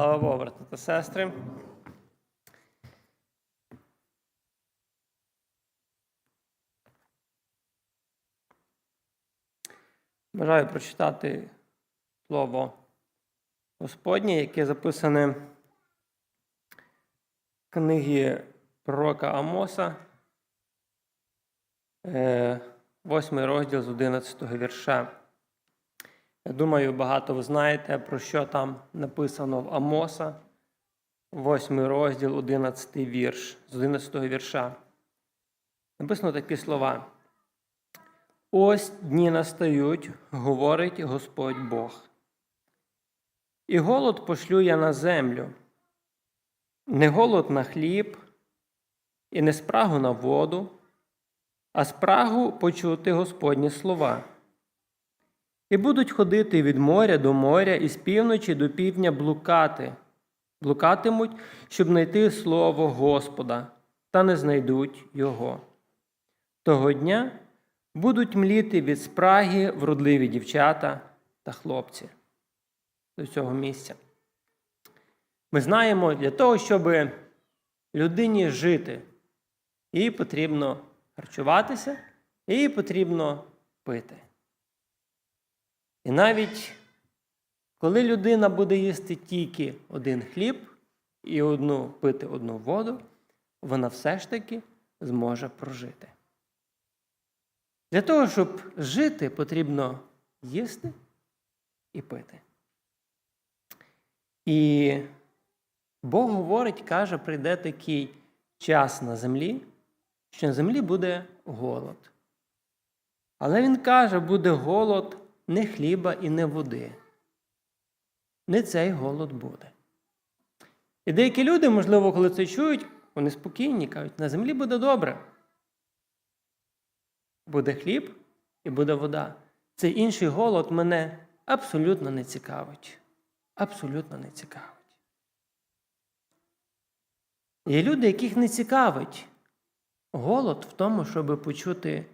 Слава Богу, брати та сестри. Бажаю прочитати слово Господнє, яке записане в книгі пророка Амоса, 8 розділ з 11 вірша. Я думаю, багато ви знаєте, про що там написано в Амоса, 8 розділ, 11 вірш, з 11 вірша. Написано такі слова. Ось дні настають, говорить Господь Бог. І голод пошлю я на землю, не голод на хліб, і не спрагу на воду, а спрагу почути Господні слова. І будуть ходити від моря до моря і з півночі до півдня блукати, блукатимуть, щоб знайти слово Господа, та не знайдуть його. Того дня будуть мліти від спраги вродливі дівчата та хлопці до цього місця. Ми знаємо, для того, щоб людині жити, їй потрібно харчуватися, їй потрібно пити. І навіть коли людина буде їсти тільки один хліб і одну пити одну воду, вона все ж таки зможе прожити. Для того, щоб жити, потрібно їсти і пити. І Бог говорить, каже, прийде такий час на землі, що на землі буде голод. Але Він каже, буде голод не хліба і не води. Не цей голод буде. І деякі люди, можливо, коли це чують, вони спокійні, кажуть, на землі буде добре. Буде хліб і буде вода. Цей інший голод мене абсолютно не цікавить. Абсолютно не цікавить. Є люди, яких не цікавить голод в тому, щоб почути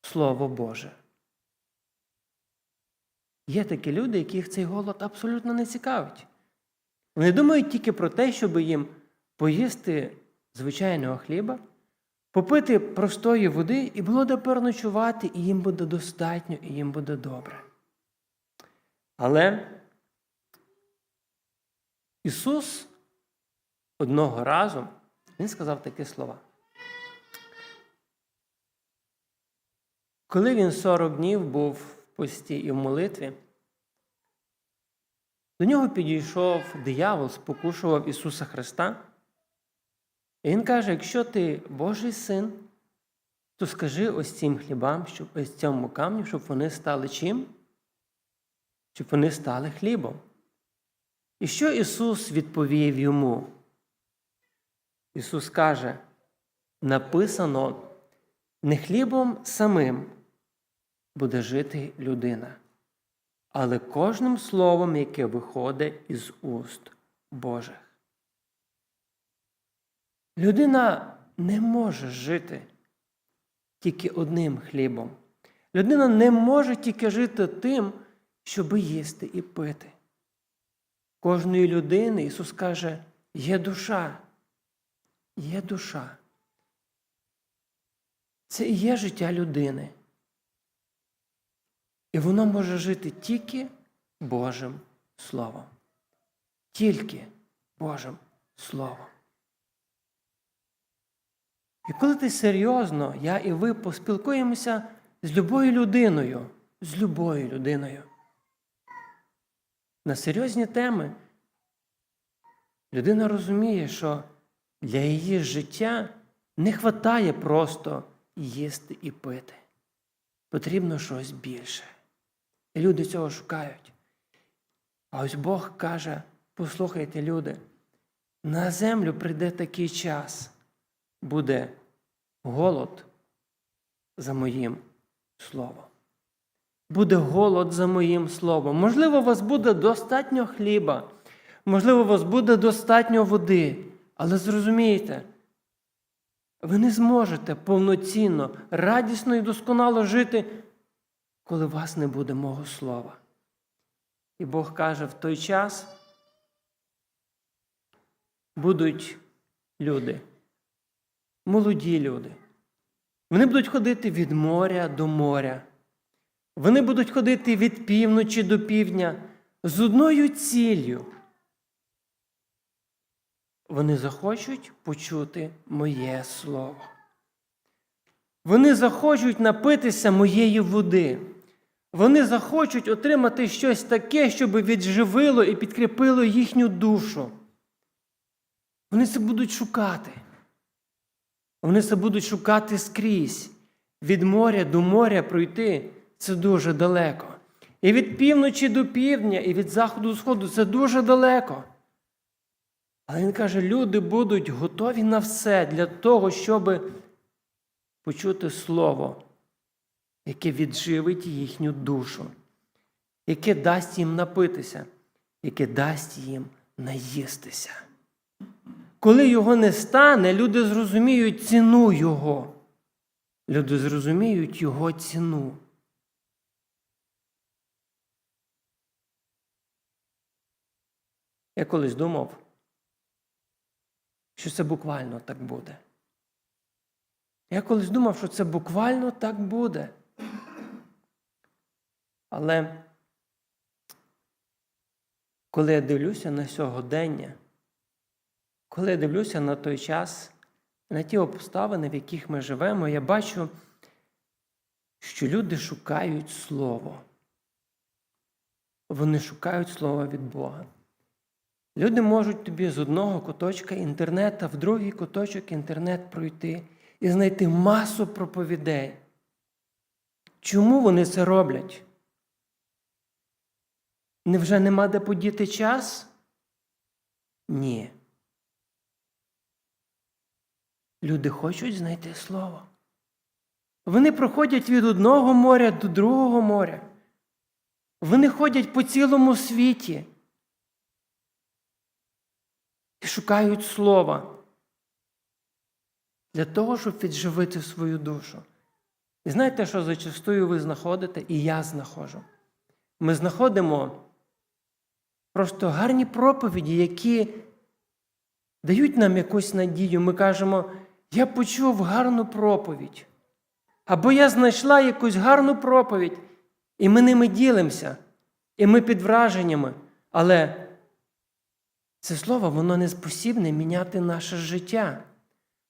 Слово Боже. Є такі люди, яких цей голод абсолютно не цікавить. Вони думають тільки про те, щоб їм поїсти звичайного хліба, попити простої води і було де переночувати, і їм буде достатньо, і їм буде добре. Але Ісус одного разу Він сказав такі слова. Коли він 40 днів був пості і в молитві, до нього підійшов диявол, спокушував Ісуса Христа. І Він каже: якщо ти Божий син, то скажи ось цим хлібам, щоб ось цьому камню, щоб вони стали чим? Щоб вони стали хлібом. І що Ісус відповів йому? Ісус каже, написано, не хлібом самим буде жити людина, але кожним словом, яке виходить із уст Божих. Людина не може жити тільки одним хлібом. Людина не може тільки жити тим, щоби їсти і пити. Кожної людини Ісус каже, є душа, є душа. Це і є життя людини. І воно може жити тільки Божим Словом. Тільки Божим Словом. І коли ти серйозно, я і ви поспілкуємося з любою людиною, з любою людиною. На серйозні теми людина розуміє, що для її життя не вистачає просто їсти і пити. Потрібно щось більше. І люди цього шукають. А ось Бог каже: послухайте, люди, на землю прийде такий час, буде голод за моїм словом. Буде голод за моїм словом. Можливо, у вас буде достатньо хліба, можливо, у вас буде достатньо води, але зрозумійте, ви не зможете повноцінно, радісно і досконало жити, коли у вас не буде мого слова. І Бог каже, в той час будуть люди, молоді люди. Вони будуть ходити від моря до моря. Вони будуть ходити від півночі до півдня з одною ціллю. Вони захочуть почути моє слово. Вони захочуть напитися моєї води. Вони захочуть отримати щось таке, щоб відживило і підкріпило їхню душу. Вони це будуть шукати. Вони це будуть шукати скрізь. Від моря до моря пройти це дуже далеко. І від півночі до півдня, і від заходу до сходу це дуже далеко. Але він каже, люди будуть готові на все для того, щоб почути слово, яке відживить їхню душу, яке дасть їм напитися, яке дасть їм наїстися. Коли його не стане, люди зрозуміють ціну Його. Люди зрозуміють Його ціну. Я колись думав, що це буквально так буде. Я колись думав, що це буквально так буде. Але коли я дивлюся на сьогодення, коли я дивлюся на той час, на ті обставини, в яких ми живемо, я бачу, що люди шукають Слово. Вони шукають Слово від Бога. Люди можуть тобі з одного куточка інтернету в другий куточок інтернет пройти і знайти масу проповідей. Чому вони це роблять? Невже нема де подіти час? Ні. Люди хочуть знайти слово. Вони проходять від одного моря до другого моря. Вони ходять по цілому світі і шукають слова для того, щоб відживити свою душу. І знаєте, що зачастую ви знаходите, і я знаходжу. Ми знаходимо просто гарні проповіді, які дають нам якусь надію. Ми кажемо, я почув гарну проповідь. Або я знайшла якусь гарну проповідь, і ми ними ділимося, і ми під враженнями. Але це слово, воно не спосібне міняти наше життя.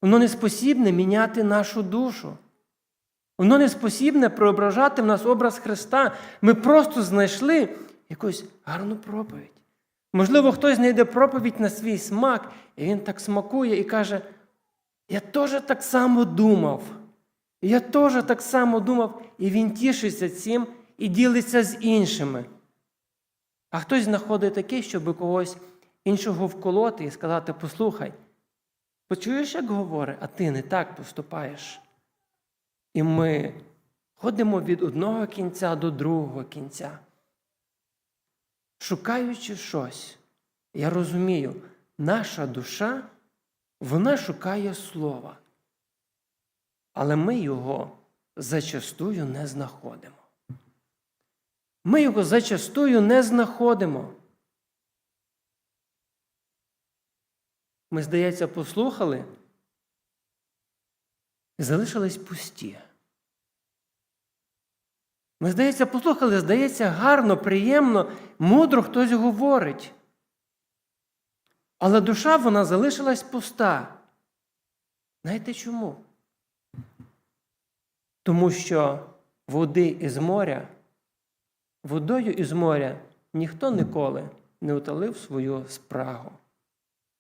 Воно не спосібне міняти нашу душу. Воно не спосібне преображати в нас образ Христа. Ми просто знайшли якусь гарну проповідь. Можливо, хтось знайде проповідь на свій смак, і він так смакує і каже: Я теж так само думав. Я теж так само думав, і він тішиться цим і ділиться з іншими. А хтось знаходить таке, щоб когось іншого вколоти і сказати: послухай, почуєш, як говорить, а ти не так поступаєш. І ми ходимо від одного кінця до другого кінця. Шукаючи щось, я розумію, наша душа, вона шукає слова, але ми його зачастую не знаходимо. Ми його зачастую не знаходимо. Ми, здається, послухали і залишились пусті. Ми, здається, послухали, здається, гарно, приємно, мудро хтось говорить. Але душа вона залишилась пуста. Знаєте чому? Тому що води із моря, водою із моря ніхто ніколи не утолив свою спрагу.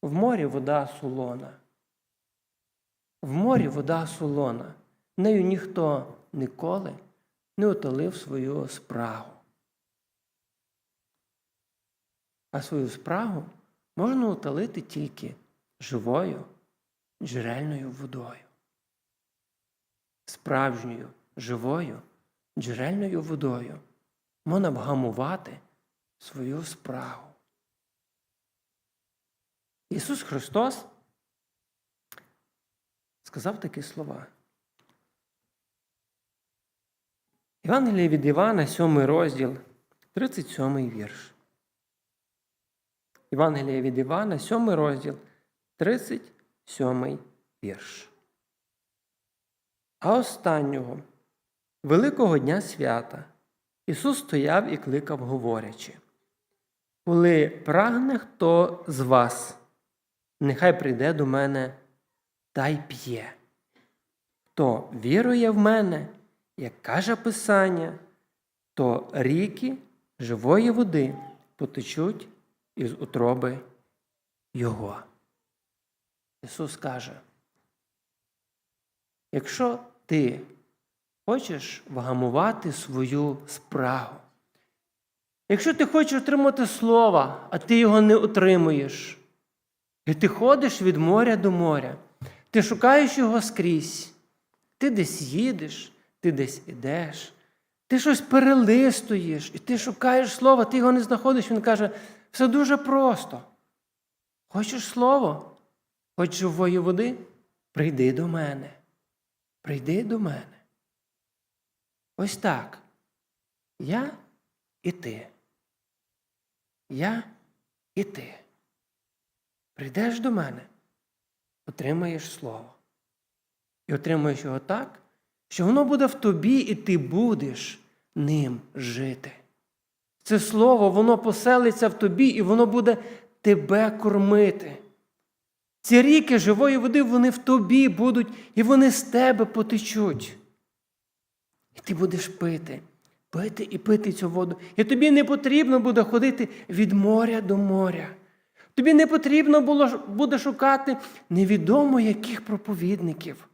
В морі вода солона. В морі вода солона. Нею ніхто ніколи не утолив свою спрагу. А свою спрагу можна утолити тільки живою джерельною водою. Справжньою живою джерельною водою можна вгамувати свою спрагу. Ісус Христос сказав такі слова. Євангеліє від Івана, 7 розділ, 37 вірш. Євангеліє від Івана, 7 розділ, 37 вірш. А останнього, Великого дня свята, Ісус стояв і кликав, говорячи: Коли прагне хто з вас, нехай прийде до мене та й п'є. Хто вірує в мене, як каже Писання, то ріки живої води потечуть із утроби Його. Ісус каже, якщо ти хочеш вгамувати свою спрагу, якщо ти хочеш отримати слово, а ти його не отримуєш, і ти ходиш від моря до моря, ти шукаєш його скрізь, ти десь їдеш, ти десь ідеш, ти щось перелистуєш, і ти шукаєш слово, ти його не знаходиш. Він каже, все дуже просто. Хочеш слово? Хочеш живої води? Прийди до мене. Прийди до мене. Ось так. Я і ти. Я і ти. Прийдеш до мене, отримаєш слово. І отримаєш його так, що воно буде в тобі, і ти будеш ним жити. Це слово, воно поселиться в тобі, і воно буде тебе кормити. Ці ріки живої води, вони в тобі будуть, і вони з тебе потечуть. І ти будеш пити, пити і пити цю воду. І тобі не потрібно буде ходити від моря до моря. Тобі не потрібно було, буде шукати невідомо яких проповідників,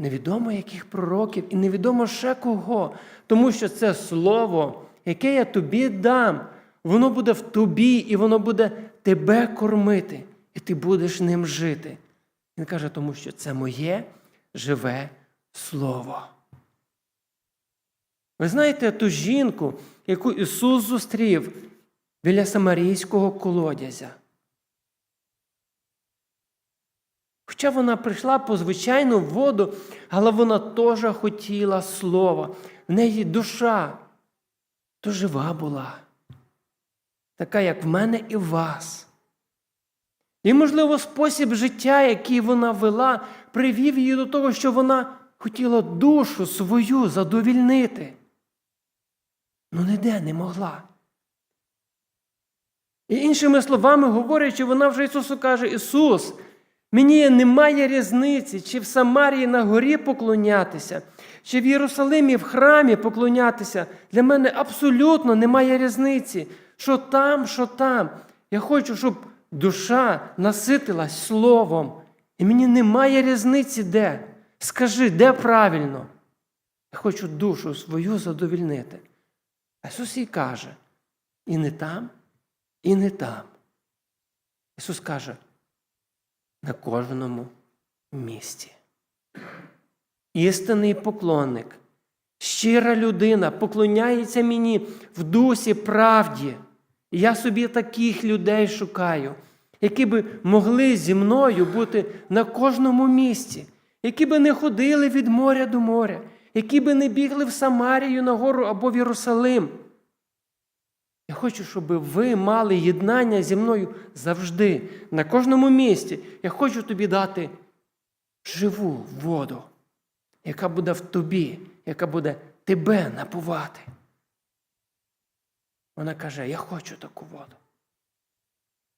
невідомо яких пророків і невідомо ще кого. Тому що це слово, яке я тобі дам, воно буде в тобі і воно буде тебе кормити, і ти будеш ним жити. Він каже, тому що це моє живе слово. Ви знаєте ту жінку, яку Ісус зустрів біля Самарійського колодязя. Хоча вона прийшла по звичайну воду, але вона теж хотіла слова. В неї душа то жива була, така, як в мене і в вас. І, можливо, спосіб життя, який вона вела, привів її до того, що вона хотіла душу свою задовільнити. Ну, ніде не могла. І іншими словами говорячи, вона вже Ісусу каже: Ісус, мені немає різниці, чи в Самарії на горі поклонятися, чи в Єрусалимі в храмі поклонятися. Для мене абсолютно немає різниці. Що там, що там. Я хочу, щоб душа наситилась словом. І мені немає різниці де. Скажи, де правильно? Я хочу душу свою задовільнити. А Ісус їй каже, і не там, і не там. Ісус каже, на кожному місці. Істинний поклонник, щира людина поклоняється мені в дусі правді. Я собі таких людей шукаю, які би могли зі мною бути на кожному місці, які би не ходили від моря до моря, які би не бігли в Самарію на гору або в Єрусалим. Я хочу, щоб ви мали єднання зі мною завжди, на кожному місці. Я хочу тобі дати живу воду, яка буде в тобі, яка буде тебе напувати. Вона каже: Я хочу таку воду.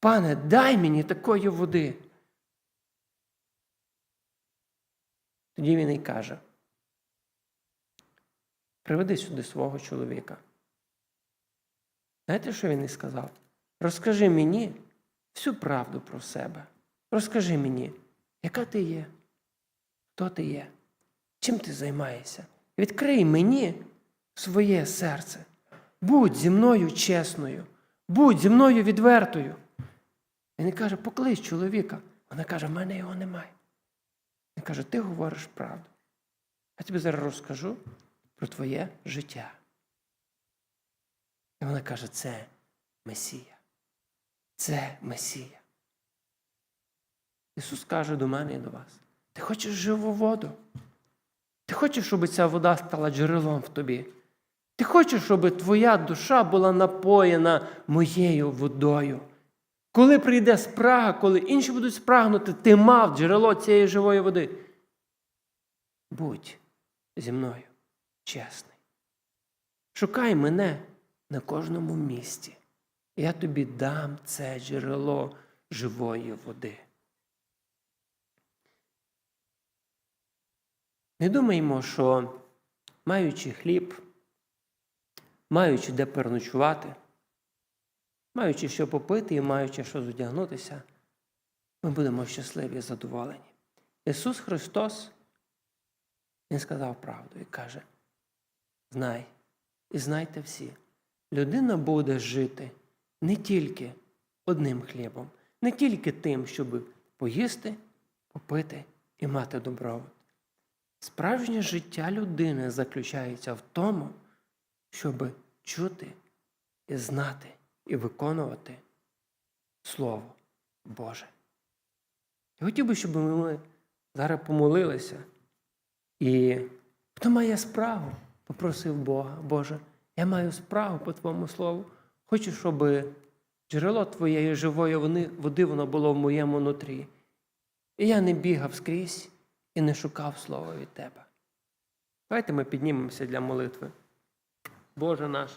Пане, дай мені такої води. Тоді він і каже: Приведи сюди свого чоловіка. Знаєте, що він і сказав? Розкажи мені всю правду про себе. Розкажи мені, яка ти є, хто ти є, чим ти займаєшся. Відкрий мені своє серце. Будь зі мною чесною, будь зі мною відвертою. Він каже, поклич чоловіка. Вона каже, в мене його немає. Він каже, ти говориш правду. Я тобі зараз розкажу про твоє життя. І вона каже, це Месія. Це Месія. Ісус каже до мене і до вас: ти хочеш живу воду? Ти хочеш, щоб ця вода стала джерелом в тобі? Ти хочеш, щоб твоя душа була напоєна моєю водою? Коли прийде спрага, коли інші будуть спрагнути, ти мав джерело цієї живої води. Будь зі мною чесний. Шукай мене на кожному місці. Я тобі дам це джерело живої води. Не думаємо, що маючи хліб, маючи де переночувати, маючи що попити і маючи що зодягнутися, ми будемо щасливі і задоволені. Ісус Христос, Він сказав правду і каже: знай, і знайте всі, людина буде жити не тільки одним хлібом, не тільки тим, щоб поїсти, попити і мати добробут. Справжнє життя людини заключається в тому, щоб чути і знати і виконувати Слово Боже. Я хотів би, щоб ми зараз помолилися. І хто має справу, попросив Бога, Боже, я маю справу по Твоєму Слову. Хочу, щоб джерело Твоєї живої води воно було в моєму нутрі. І я не бігав скрізь і не шукав слова від Тебе. Давайте ми піднімемося для молитви. Боже наш.